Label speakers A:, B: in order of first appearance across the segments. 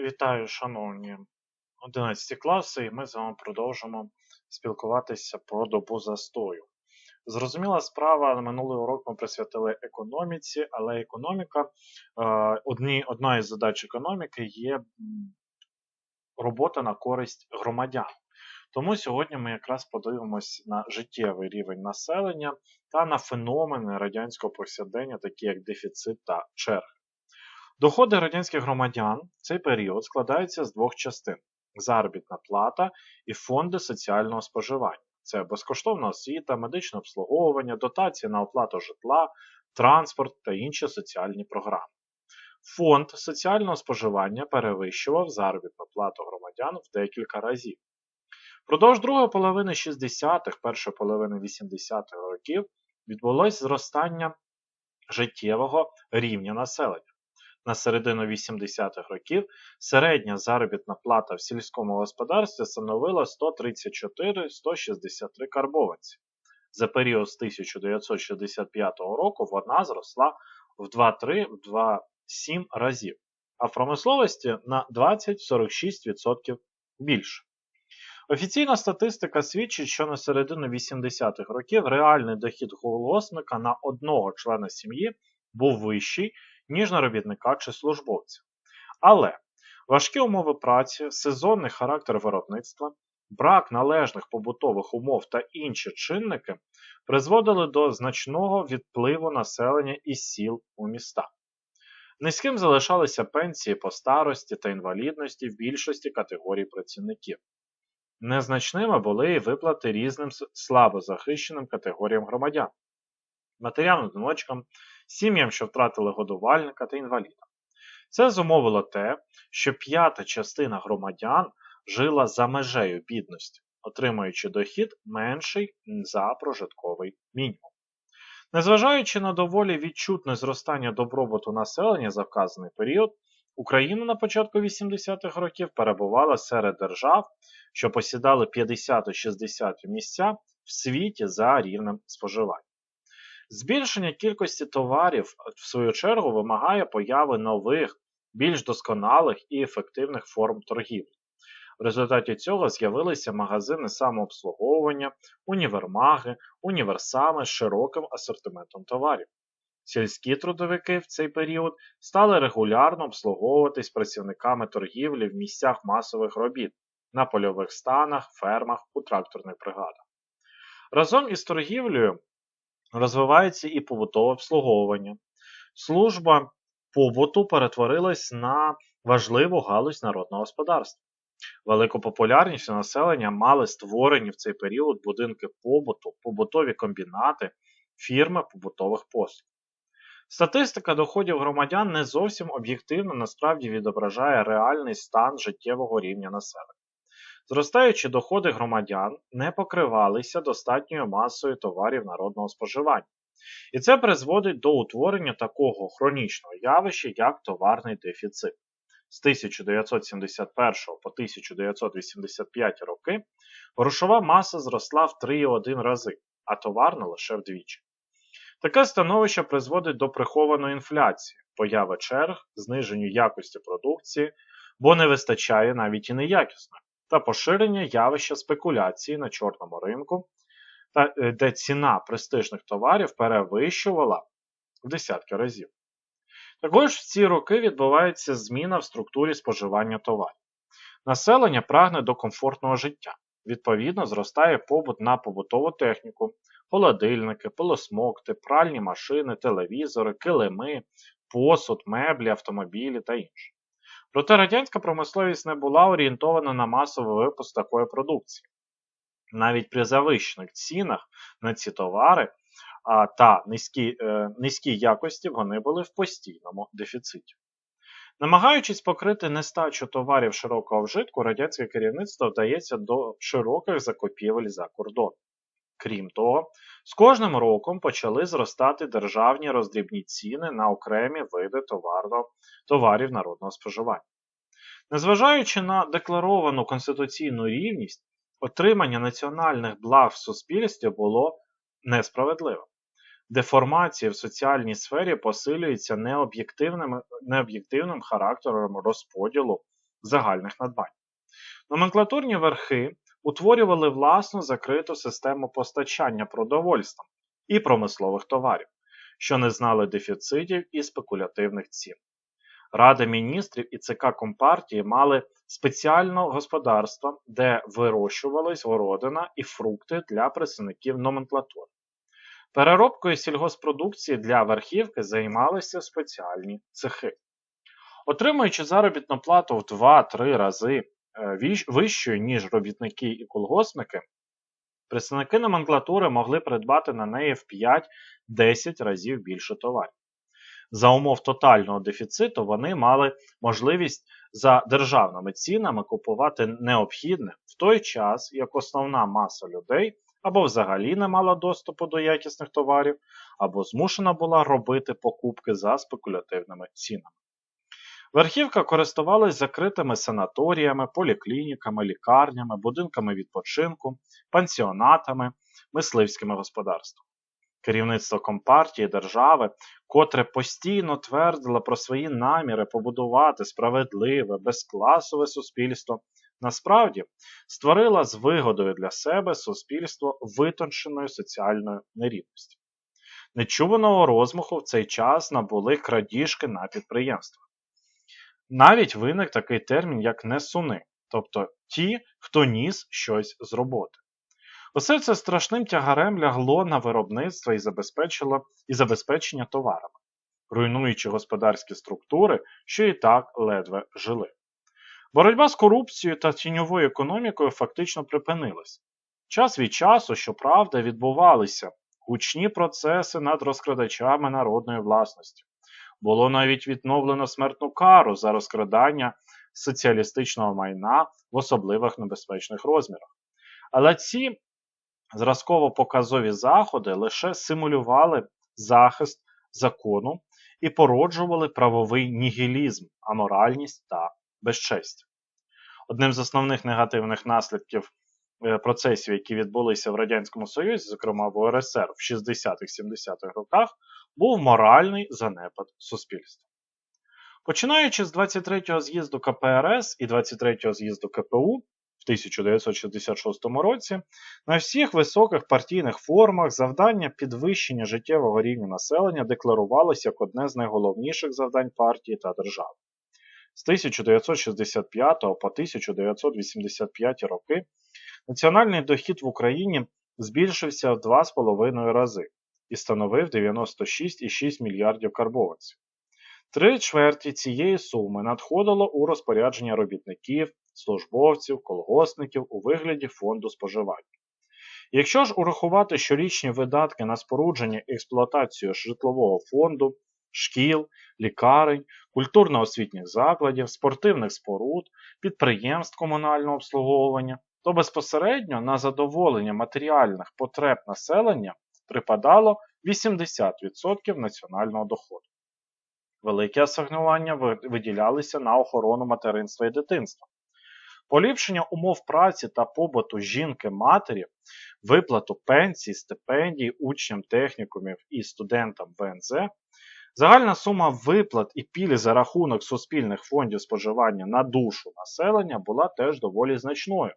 A: Вітаю, шановні 11 класи, і ми з вами продовжимо спілкуватися про добу застою. Зрозуміла справа, минулий урок ми присвятили економіці, але економіка, е, одні, одна із задач економіки є робота на користь громадян. Тому сьогодні ми якраз подивимось на життєвий рівень населення та на феномени радянського повсякдення, такі як дефіцит та черги. Доходи радянських громадян в цей період складаються з двох частин: заробітна плата і фонди соціального споживання. Це безкоштовна освіта, медичне обслуговування, дотації на оплату житла, транспорт та інші соціальні програми. Фонд соціального споживання перевищував заробітну плату громадян в декілька разів. Впродовж другої половини 60-х, першої половини 80-х років відбулось зростання життєвого рівня населення. На середину 80-х років середня заробітна плата в сільському господарстві становила 134-163 карбованці. За період з 1965 року вона зросла в 2-3-2-7 разів, а в промисловості на 20-46% більше. Офіційна статистика свідчить, що на середину 80-х років реальний дохід голосника на одного члена сім'ї був вищий, ніж на робітника чи службовця. Але важкі умови праці, сезонний характер виробництва, брак належних побутових умов та інші чинники призводили до значного відпливу населення із сіл у міста. Низьким залишалися пенсії по старості та інвалідності в більшості категорій працівників. Незначними були і виплати різним слабо захищеним категоріям громадян, матерям одиночкам, сім'ям, що втратили годувальника та інвалідам. Це зумовило те, що п'ята частина громадян жила за межею бідності, отримуючи дохід менший за прожитковий мінімум. Незважаючи на доволі відчутне зростання добробуту населення за вказаний період, Україна на початку 80-х років перебувала серед держав, що посідали 50-60 місця в світі за рівнем споживання. Збільшення кількості товарів, в свою чергу, вимагає появи нових, більш досконалих і ефективних форм торгівлі. В результаті цього з'явилися магазини самообслуговування, універмаги, універсами з широким асортиментом товарів. Сільські трудовики в цей період стали регулярно обслуговуватись працівниками торгівлі в місцях масових робіт на польових станах, фермах, у тракторних бригадах. Разом із торгівлею розвивається і побутове обслуговування. Служба побуту перетворилась на важливу галузь народного господарства. Велику популярність населення мали створені в цей період будинки побуту, побутові комбінати, фірми побутових послуг. Статистика доходів громадян не зовсім об'єктивно насправді відображає реальний стан життєвого рівня населення. Зростаючі доходи громадян не покривалися достатньою масою товарів народного споживання. І це призводить до утворення такого хронічного явища, як товарний дефіцит. З 1971 по 1985 роки грошова маса зросла в 3,1 рази, а товарна лише вдвічі. Таке становище призводить до прихованої інфляції, появи черг, зниженню якості продукції, бо не вистачає навіть і неякісної, та поширення явища спекуляції на чорному ринку, е, де ціна престижних товарів перевищувала в десятки разів. Також в ці роки відбувається зміна в структурі споживання товарів. Населення прагне до комфортного життя. Відповідно, зростає побут на побутову техніку, холодильники, полосмокти, пральні машини, телевізори, килими, посуд, меблі, автомобілі та інше. Проте радянська промисловість не була орієнтована на масовий випуск такої продукції. Навіть при завищених цінах на ці товари а, та низькій, е, низькій якості вони були в постійному дефіциті. Намагаючись покрити нестачу товарів широкого вжитку, радянське керівництво вдається до широких закупівель за кордон. Крім того, з кожним роком почали зростати державні роздрібні ціни на окремі види товарно, товарів народного споживання. Незважаючи на декларовану конституційну рівність, отримання національних благ в суспільстві було несправедливим. Деформація в соціальній сфері посилюється необ'єктивним, необ'єктивним характером розподілу загальних надбань. Номенклатурні верхи утворювали власну закриту систему постачання продовольством і промислових товарів, що не знали дефіцитів і спекулятивних цін. Рада міністрів і ЦК Компартії мали спеціальне господарство, де вирощувались городина і фрукти для представників номенклатури. Переробкою сільгоспродукції для верхівки займалися спеціальні цехи. Отримуючи заробітну плату в 2-3 рази вищою, ніж робітники і колгоспники, представники номенклатури могли придбати на неї в 5-10 разів більше товарів. За умов тотального дефіциту вони мали можливість за державними цінами купувати необхідне в той час, як основна маса людей або взагалі не мала доступу до якісних товарів, або змушена була робити покупки за спекулятивними цінами. Верхівка користувалась закритими санаторіями, поліклініками, лікарнями, будинками відпочинку, пансіонатами, мисливськими господарствами. Керівництво Компартії держави, котре постійно твердило про свої наміри побудувати справедливе, безкласове суспільство, насправді створила з вигодою для себе суспільство витонченої соціальної нерівності. Нечуваного розмаху в цей час набули крадіжки на підприємствах. Навіть виник такий термін, як несуни, тобто ті, хто ніс щось з роботи. Усе це страшним тягарем лягло на виробництво і забезпечило і забезпечення товарами, руйнуючи господарські структури, що і так ледве жили. Боротьба з корупцією та тіньовою економікою фактично припинилась. Час від часу, щоправда, відбувалися гучні процеси над розкрадачами народної власності. Було навіть відновлено смертну кару за розкрадання соціалістичного майна в особливих небезпечних розмірах. Але ці зразково-показові заходи лише симулювали захист закону і породжували правовий нігілізм, аморальність та безчестя. Одним з основних негативних наслідків е, процесів, які відбулися в Радянському Союзі, зокрема в УРСР в 60-70-х роках, був моральний занепад суспільства. Починаючи з 23-го з'їзду КПРС і 23-го з'їзду КПУ в 1966 році, на всіх високих партійних формах завдання підвищення життєвого рівня населення декларувалося як одне з найголовніших завдань партії та держави. З 1965 по 1985 роки національний дохід в Україні збільшився в 2,5 рази і становив 96,6 мільярдів карбованців. Три чверті цієї суми надходило у розпорядження робітників, службовців, колгоспників у вигляді фонду споживання. Якщо ж урахувати щорічні видатки на спорудження і експлуатацію житлового фонду, шкіл, лікарень, культурно-освітніх закладів, спортивних споруд, підприємств комунального обслуговування, то безпосередньо на задоволення матеріальних потреб населення припадало 80% національного доходу. Великі асигнування виділялися на охорону материнства і дитинства. Поліпшення умов праці та побуту жінки-матері, виплату пенсій, стипендій, учням технікумів і студентам ВНЗ Загальна сума виплат і пілі за рахунок суспільних фондів споживання на душу населення була теж доволі значною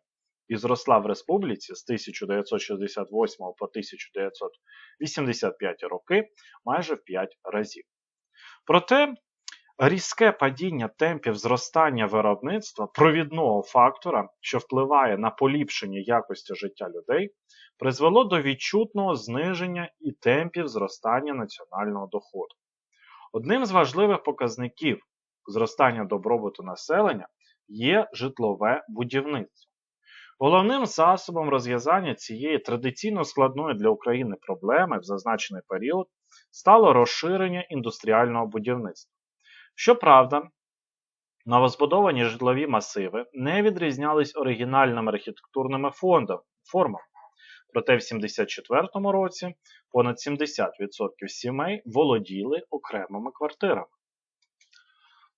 A: і зросла в республіці з 1968 по 1985 роки майже в 5 разів. Проте різке падіння темпів зростання виробництва провідного фактора, що впливає на поліпшення якості життя людей, призвело до відчутного зниження і темпів зростання національного доходу. Одним з важливих показників зростання добробуту населення є житлове будівництво. Головним засобом розв'язання цієї традиційно складної для України проблеми в зазначений період стало розширення індустріального будівництва. Щоправда, новозбудовані житлові масиви не відрізнялись оригінальними архітектурними формами, Проте в 1974 році понад 70% сімей володіли окремими квартирами.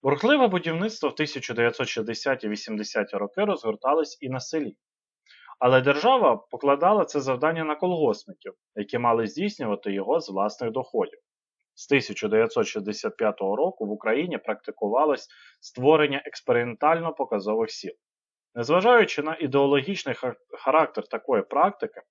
A: Бурхливе будівництво в 1960 80-ті роки розгорталось і на селі. Але держава покладала це завдання на колгоспників, які мали здійснювати його з власних доходів. З 1965 року в Україні практикувалось створення експериментально-показових сіл. Незважаючи на ідеологічний характер такої практики,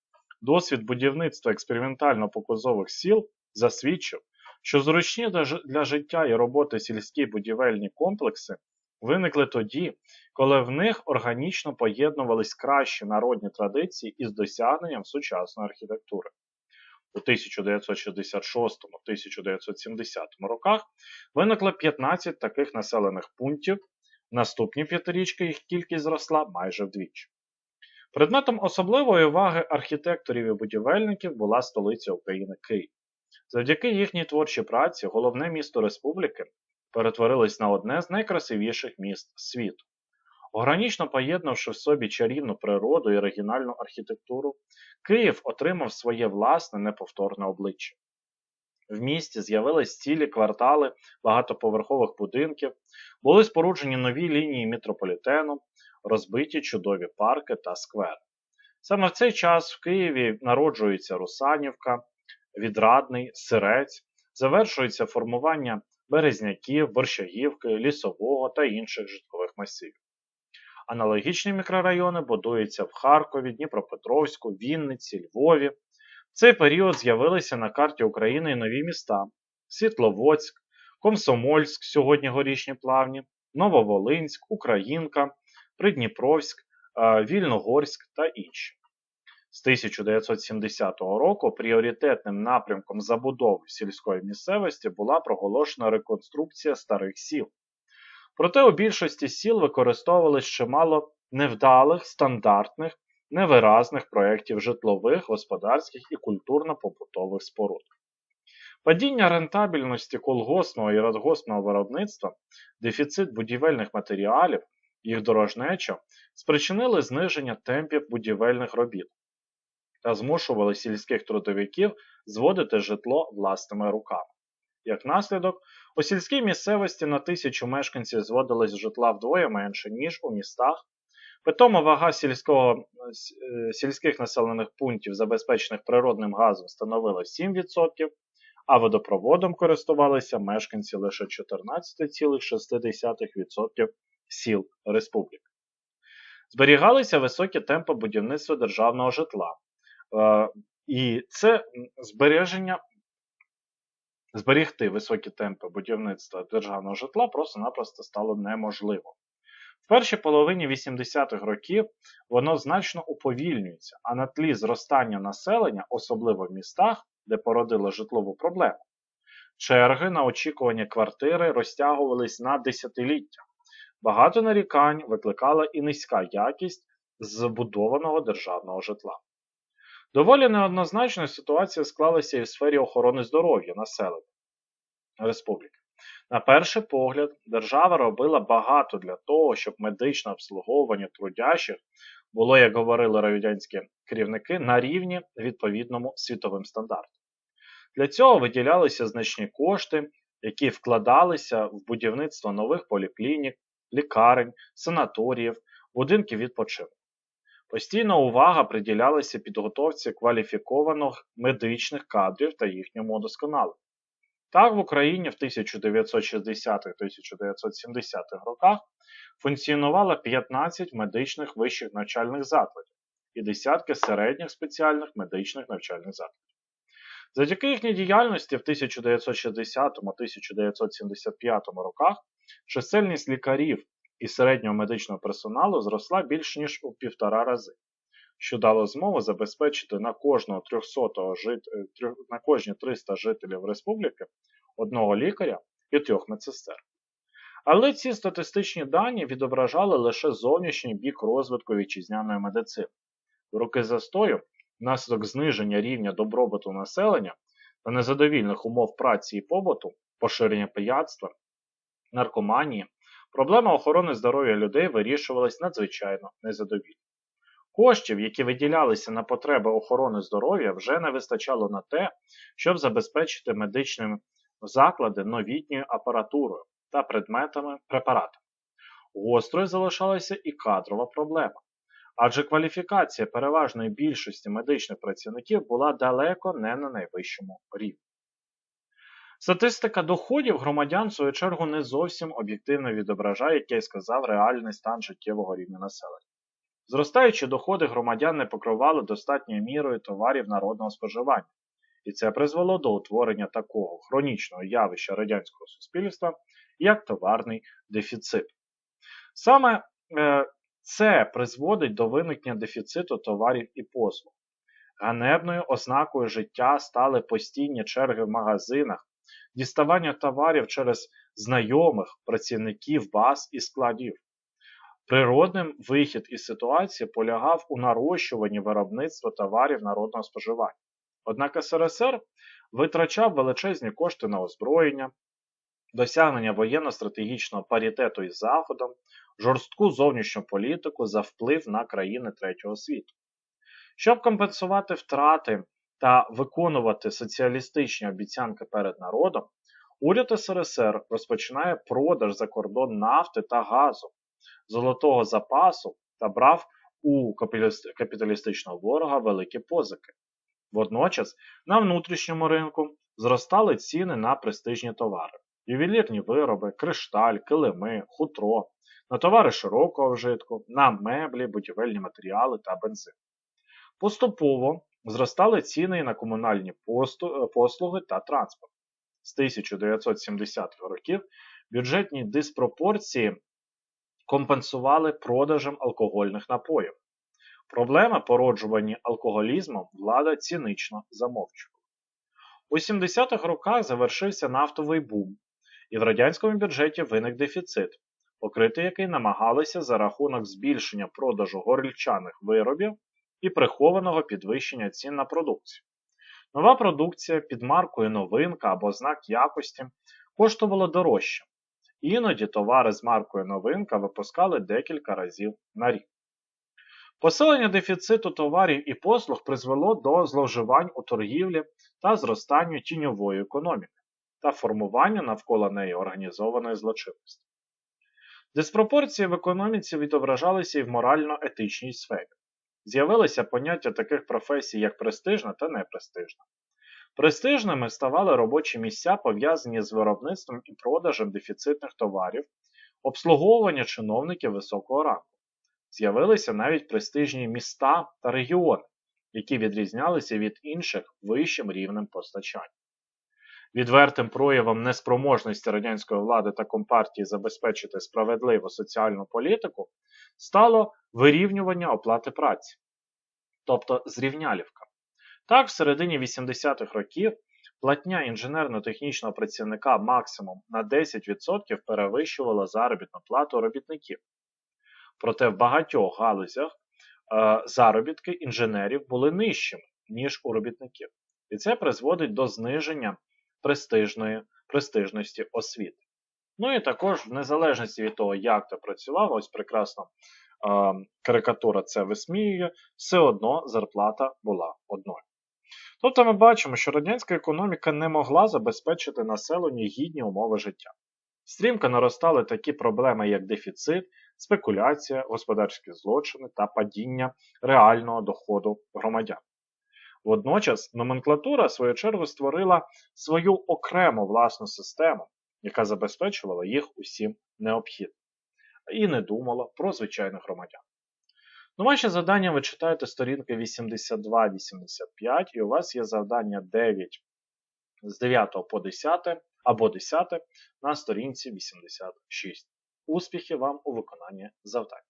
A: досвід будівництва експериментально-показових сіл засвідчив, що зручні для життя і роботи сільські будівельні комплекси виникли тоді, коли в них органічно поєднувались кращі народні традиції із досягненням сучасної архітектури. У 1966-1970 роках виникло 15 таких населених пунктів, наступні п'ятирічки їх кількість зросла майже вдвічі. Предметом особливої уваги архітекторів і будівельників була столиця України Київ. Завдяки їхній творчій праці головне місто республіки перетворилось на одне з найкрасивіших міст світу. Органічно поєднавши в собі чарівну природу і оригінальну архітектуру, Київ отримав своє власне неповторне обличчя. В місті з'явились цілі квартали багатоповерхових будинків, були споруджені нові лінії метрополітену, розбиті чудові парки та сквери. Саме в цей час в Києві народжується Русанівка, Відрадний, Сирець, завершується формування Березняків, Борщагівки, Лісового та інших житкових масивів. Аналогічні мікрорайони будуються в Харкові, Дніпропетровську, Вінниці, Львові. В цей період з'явилися на карті України і нові міста: Світловодськ, Комсомольськ, сьогодні горішні плавні, Нововолинськ, Українка, Придніпровськ, Вільногорськ та інші. З 1970 року пріоритетним напрямком забудови сільської місцевості була проголошена реконструкція старих сіл. Проте у більшості сіл використовувалось чимало невдалих, стандартних, невиразних проєктів житлових, господарських і культурно-побутових споруд. Падіння рентабельності колгоспного і радгоспного виробництва, дефіцит будівельних матеріалів, їх дорожнеча спричинили зниження темпів будівельних робіт та змушували сільських трудовиків зводити житло власними руками. Як наслідок, у сільській місцевості на тисячу мешканців зводилось житла вдвоє менше, ніж у містах. Питома вага сільського, е, сільських населених пунктів, забезпечених природним газом, становила 7%, а водопроводом користувалися мешканці лише 14,6% сіл республіки. Зберігалися високі темпи будівництва державного житла. Е, і це збереження Зберігти високі темпи будівництва державного житла просто-напросто стало неможливо. В першій половині 80-х років воно значно уповільнюється, а на тлі зростання населення, особливо в містах, де породило житлову проблему, черги на очікування квартири розтягувались на десятиліття. Багато нарікань викликала і низька якість збудованого державного житла. Доволі неоднозначно ситуація склалася і в сфері охорони здоров'я населення республіки. На перший погляд, держава робила багато для того, щоб медичне обслуговування трудящих було, як говорили радянські керівники, на рівні відповідному світовим стандартам. Для цього виділялися значні кошти, які вкладалися в будівництво нових поліклінік, лікарень, санаторіїв, будинків відпочинку. Постійна увага приділялася підготовці кваліфікованих медичних кадрів та їхньому удосконаленню. Так, в Україні в 1960-1970-х роках функціонувало 15 медичних вищих навчальних закладів і десятки середніх спеціальних медичних навчальних закладів. Завдяки їхній діяльності в 1960-1975 роках чисельність лікарів і середнього медичного персоналу зросла більш ніж у півтора рази, що дало змогу забезпечити на кожного 300 жит... Е, на кожні 300 жителів республіки одного лікаря і трьох медсестер. Але ці статистичні дані відображали лише зовнішній бік розвитку вітчизняної медицини. В роки застою, внаслідок зниження рівня добробуту населення та незадовільних умов праці і побуту, поширення пияцтва, наркоманії, Проблема охорони здоров'я людей вирішувалась надзвичайно незадовільно. Коштів, які виділялися на потреби охорони здоров'я, вже не вистачало на те, щоб забезпечити медичні заклади новітньою апаратурою та предметами препаратами. Гострою залишалася і кадрова проблема, адже кваліфікація переважної більшості медичних працівників була далеко не на найвищому рівні. Статистика доходів громадян, в свою чергу, не зовсім об'єктивно відображає, як я й сказав, реальний стан життєвого рівня населення. Зростаючі доходи громадян не покривали достатньою мірою товарів народного споживання, і це призвело до утворення такого хронічного явища радянського суспільства, як товарний дефіцит. Саме е, це призводить до виникнення дефіциту товарів і послуг. Ганебною ознакою життя стали постійні черги в магазинах, діставання товарів через знайомих працівників баз і складів. Природним вихід із ситуації полягав у нарощуванні виробництва товарів народного споживання. Однак СРСР витрачав величезні кошти на озброєння, досягнення воєнно-стратегічного паритету із Заходом, жорстку зовнішню політику за вплив на країни третього світу. Щоб компенсувати втрати та виконувати соціалістичні обіцянки перед народом, уряд СРСР розпочинає продаж за кордон нафти та газу, золотого запасу та брав у капіталістичного ворога великі позики. Водночас на внутрішньому ринку зростали ціни на престижні товари, ювелірні вироби, кришталь, килими, хутро, на товари широкого вжитку, на меблі, будівельні матеріали та бензин. Поступово зростали ціни на комунальні послуги та транспорт. З 1970-х років бюджетні диспропорції компенсували продажем алкогольних напоїв. Проблеми, породжувані алкоголізмом, влада цінично замовчувала. У 70-х роках завершився нафтовий бум, і в радянському бюджеті виник дефіцит, покрити який намагалися за рахунок збільшення продажу горільчаних виробів і прихованого підвищення цін на продукцію. Нова продукція під маркою новинка або знак якості коштувала дорожче. Іноді товари з маркою новинка випускали декілька разів на рік. Посилення дефіциту товарів і послуг призвело до зловживань у торгівлі та зростанню тіньової економіки та формуванню навколо неї організованої злочинності. Диспропорції в економіці відображалися і в морально-етичній сфері. З'явилися поняття таких професій, як престижна та непрестижна. Престижними ставали робочі місця, пов'язані з виробництвом і продажем дефіцитних товарів, обслуговування чиновників високого рангу. З'явилися навіть престижні міста та регіони, які відрізнялися від інших вищим рівнем постачання. Відвертим проявом неспроможності радянської влади та компартії забезпечити справедливу соціальну політику стало вирівнювання оплати праці, тобто зрівнялівка. Так, в середині 80-х років платня інженерно-технічного працівника максимум на 10% перевищувала заробітну плату робітників. Проте в багатьох галузях е, заробітки інженерів були нижчими, ніж у робітників. І це призводить до зниження престижної, престижності освіти. Ну і також, в незалежності від того, як ти працював, ось прекрасна е, карикатура це висміює, все одно зарплата була одною. Тобто ми бачимо, що радянська економіка не могла забезпечити населенню гідні умови життя. Стрімко наростали такі проблеми, як дефіцит, спекуляція, господарські злочини та падіння реального доходу громадян. Водночас номенклатура, свою чергу, створила свою окрему власну систему, яка забезпечувала їх усім необхідним, і не думала про звичайних громадян. Ну, ваші завдання ви читаєте сторінки 82-85, і у вас є завдання 9 з 9 по 10 або 10 на сторінці 86. Успіхів вам у виконанні завдань!